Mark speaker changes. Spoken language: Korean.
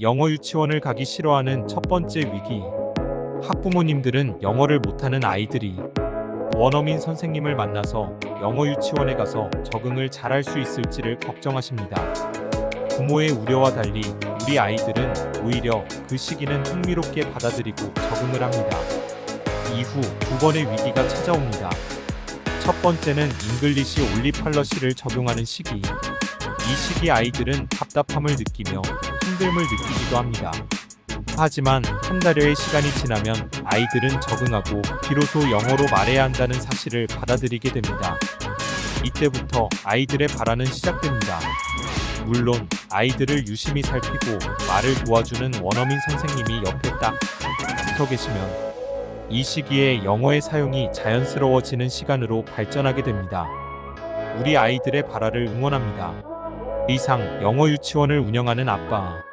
Speaker 1: 영어 유치원을 가기 싫어하는 첫 번째 위기. 학부모님들은 영어를 못하는 아이들이 원어민 선생님을 만나서 영어 유치원에 가서 적응을 잘할 수 있을지를 걱정하십니다. 부모의 우려와 달리 우리 아이들은 오히려 그 시기는 흥미롭게 받아들이고 적응을 합니다. 이후 두 번의 위기가 찾아옵니다. 첫 번째는 잉글리시 올리팔러시를 적용하는 시기. 이 시기 아이들은 답답함을 느끼며 힘듦을 느끼기도 합니다. 하지만 한 달여의 시간이 지나면 아이들은 적응하고 비로소 영어로 말해야 한다는 사실을 받아들이게 됩니다. 이때부터 아이들의 발화는 시작됩니다. 물론 아이들을 유심히 살피고 말을 도와주는 원어민 선생님이 옆에 딱 붙어 계시면 이 시기에 영어의 사용이 자연스러워지는 시간으로 발전하게 됩니다. 우리 아이들의 발화를 응원합니다. 이상 영어 유치원을 운영하는 아빠